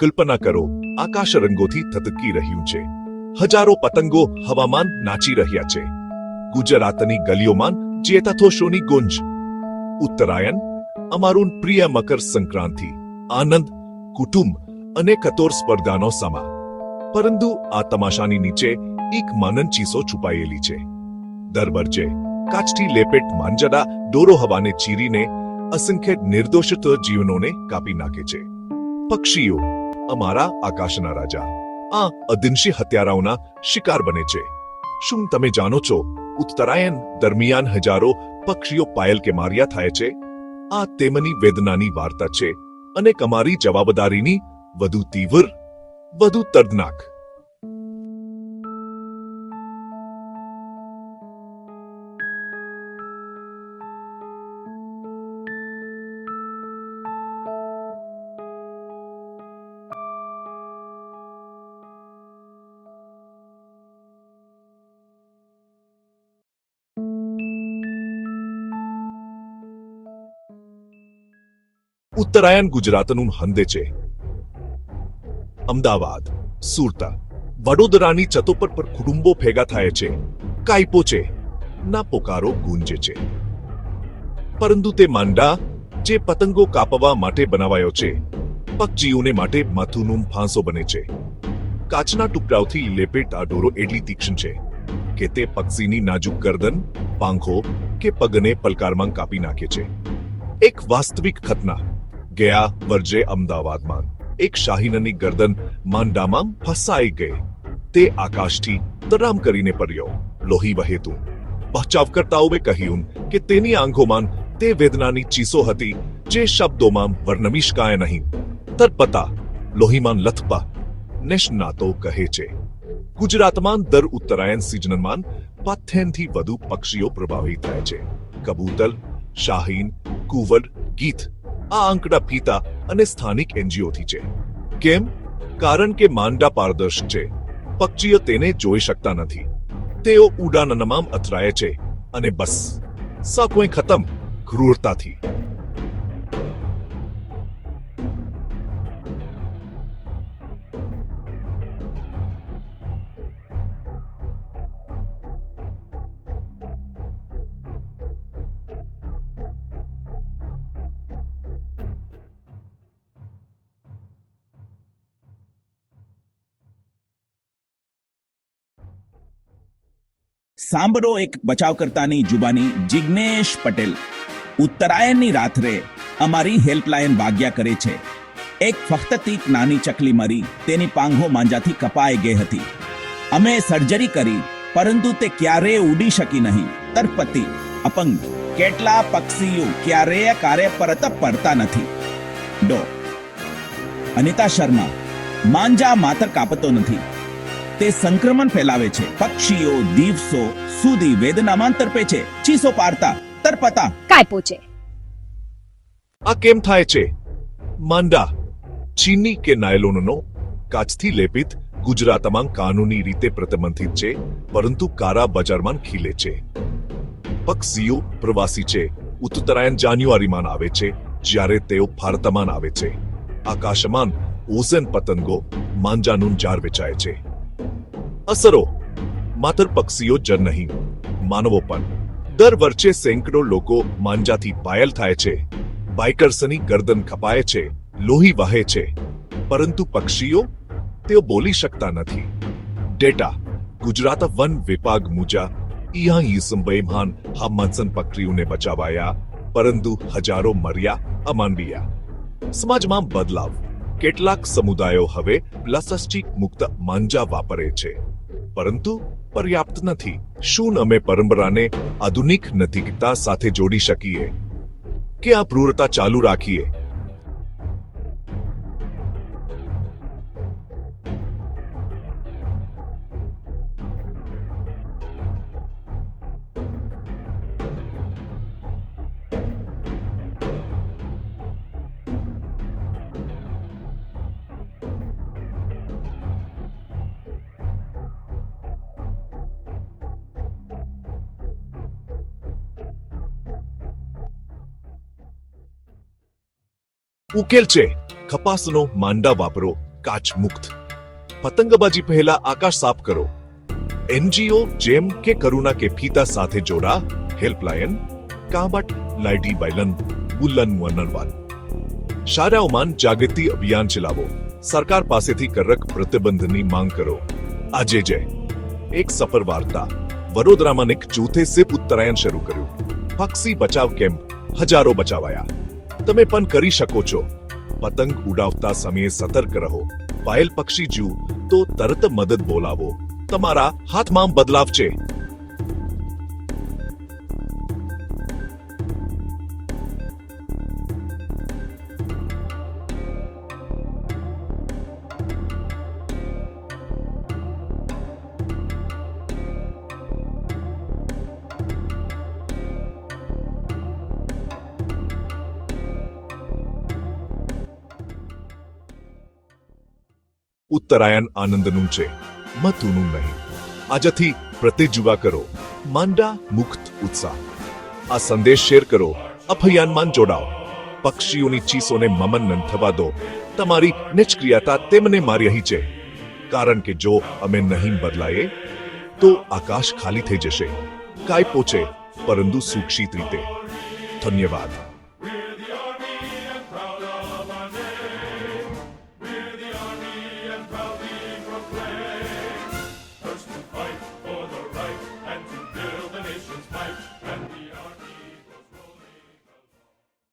કલ્પના કરો, આકાશ રંગોથી થતકી રહ્યું છે. હજારો પતંગો હવામાન નાચી રહ્યા છે. ગુજરાતની ગલીઓમાં ચેતાથોશોની ગુંજ. ઉત્તરાયણ, અમારું પ્રિય મકર સંક્રાંતિ, આનંદ, કુટુંબ અને કતોર સ્પર્ધાનો સમા. પરંતુ આ તમાશાની નીચે એક માનન ચીસો છુપાયેલી છે. દર વર્ષે કાચથી લેપેટ માંજડા ડોરો હવાને ચીરીને અસંખ્ય નિર્દોષિત જીવનોને કાપી નાખે છે. પક્ષીઓ અમારા આકાશના રાજા. આ અદિનશી હત્યારાઓના શિકાર બને છે. શું તમે જાણો છો, ઉત્તરાયણ દરમિયાન હજારો પક્ષીઓ પાયલ કે માર્યા થાય છે? આ તેમની વેદનાની વાર્તા છે અને અમારી જવાબદારીની વધુ તીવ્ર, વધુ દર્દનાક ઉત્તરાયણ ગુજરાતનું હંદે છે. અમદાવાદ, સુરતા, વડોદરાની ચતોપર પર કુટુંબો ભેગા થાય છે. કાઈપો છે. ના પોકારો ગુંજે છે. પરંતુ તે માંડા જે પતંગો કાપવા માટે બનાવાયો છે, પક્ષીઓને માટે માથુનું ફાંસો બને છે. કાચના ટુકડાઓથી લેપેટ આ ડોરો એટલી તીક્ષ્ણ છે કે તે પક્ષીની નાજુક ગરદન, પાંખો કે પગને પલકારમાં કાપી નાખે છે. એક વાસ્તવિક ઘટના ગયા વર્ષે અમદાવાદમાં. એક શાહીનની ગરદન માંડામાં ફસાઈ ગઈ. તે આકાશથી તરામ કરીને પડ્યો. લોહી વહેતું. બચાવકર્તાઓએ કહ્યું કે તેની આંખોમાં તે વેદનાની ચીસો હતી જે શબ્દોમાં વર્ણવી શકાય નહીં. તરપતા લોહીમાં લથપા નિષ્ણાતો કહે છે. ગુજરાતમાં દર ઉત્તરાયણ સિઝનમાં પાથેનથી વધુ પક્ષીઓ પ્રભાવિત થાય છે. કબૂતર, શાહીન કુવડ ગીત આ આંકડા પીતા અને સ્થાનિક એનજીઓથી છે. કેમ? કારણ કે માંડા પારદર્શક છે. પક્ષીઓ તેને જોઈ શકતા નથી. તેઓ ઉડાન નમામ અથડાય છે. અને બસ. સાકોય ખતમ. ક્રૂરતાથી. સાંભળો એક બચાવકર્તાની જુબાની જિગ્નેશ પટેલ. ઉત્તરાયણની રાત્રે અમારી હેલ્પલાઇન વાગ્યા કરે છે. એક ફક્તથી નાની ચકલી મરી, તેની પાંખો માંજાથી કપાઈ ગઈ હતી. અમે સર્જરી કરી, પરંતુ તે ક્યારેય ઉડી શકી નહીં. તરપતિ, અપંગ, કેટલા પક્ષીઓ ક્યારેય કાર્ય પરત પડતા નથી. ડો. અનિતા શર્મા, માંજા માત્ર કાપતો નથી. તે સંક્રમણ ફેલાવે છે. પક્ષીઓ દિવસો સુધી વેદનામાં તરપે છે. ચીસો પાડતા તરપતા કાયપો છે. આ કેમ થાય છે? માંડા ચીની કે નાયલોનનો? કાચથી લેપિત ગુજરાતમાં કાનૂની રીતે પ્રતિબંધિત છે પરંતુ કારા બજારમાં ખીલે છે. પક્ષીઓ પ્રવાસી છે. ઉત્તરાયણ જાન્યુઆરીમાં આવે છે જ્યારે તેઓ ભારતમાં આવે છે. આકાશમાં ઓઝન પતંગો માંજાનું જાર વેચાય છે. અસરો. માત્ર પક્ષીઓ જ નહીં. માનવો પણ દર વર્ષે સેંકડો લોકો માંજાથી પાયલ થાય છે. બાઇકર્સની ગરદન ખપાય છે. લોહી વહે છે. પરંતુ પક્ષીઓ? તેઓ બોલી શકતા નથી. ડેટા. ગુજરાત વન વિભાગ મુજા ઇયા ઈસંબેમાન હામસન પક્ષીઓને બચાવાયા. પરંતુ હજારો મર્યા, અમાનવીયા. સમાજમાં બદલાવ. કેટલાક સમુદાયો હવે પ્લાસ્ટિક મુક્ત માંજા વાપરે છે. પરંતુ પર્યાપ્ત નથી. શું અમે પરંપરાને આધુનિક નૈતિકતા સાથે જોડી શકીએ? કે આ ક્રૂરતા ચાલુ રાખીએ? ઉકેલ છે. કપાસનો માંડા વાપરો, કાચ મુક્ત. પતંગબાજી પહેલા આકાશ સાફ કરો. એનજીઓ જેમ કે કરુણા કે ફીતા સાથે જોડા હેલ્પલાઇન કાબટ લાઇટી બાયલન બુલ્લન વનરવાન શાળાઓમાં જાગૃતિ અભિયાન ચલાવો. સરકાર પાસેથી કરક પ્રતિબંધની માંગ કરો. આજે જય એક સફર વાર્તા. વડોદરામાં એક જૂથે સિપ ઉત્તરાયણ શરૂ કર્યું. પક્ષી બચાવ કેમ્પ. હજારો બચાવાયા. તમે પણ કરી શકો છો. પતંગ ઉડાવતા સમયે સતર્ક રહો. પાયલ પક્ષી જીવ, તો તરત મદદ બોલાવો. તમારા હાથમાં બદલાવ છે. ઉત્તરાયણ આનંદનું છે મતુનું નહીં. આજથી પ્રતિજુવા કરો માંડા મુક્ત ઉત્સાહ. આ સંદેશ શેર કરો અભિયાનમાં જોડાઓ. પક્ષીઓની ચીસોને મમન થવા દો. તમારી નિષ્ક્રિયતા તેમને મારી રહી છે. કારણ કે જો અમે નહીં બદલાઈએ, તો આકાશ ખાલી થઈ જશે. કાંઈ પોચે, પરંતુ સુક્ષિત રીતે. ધન્યવાદ.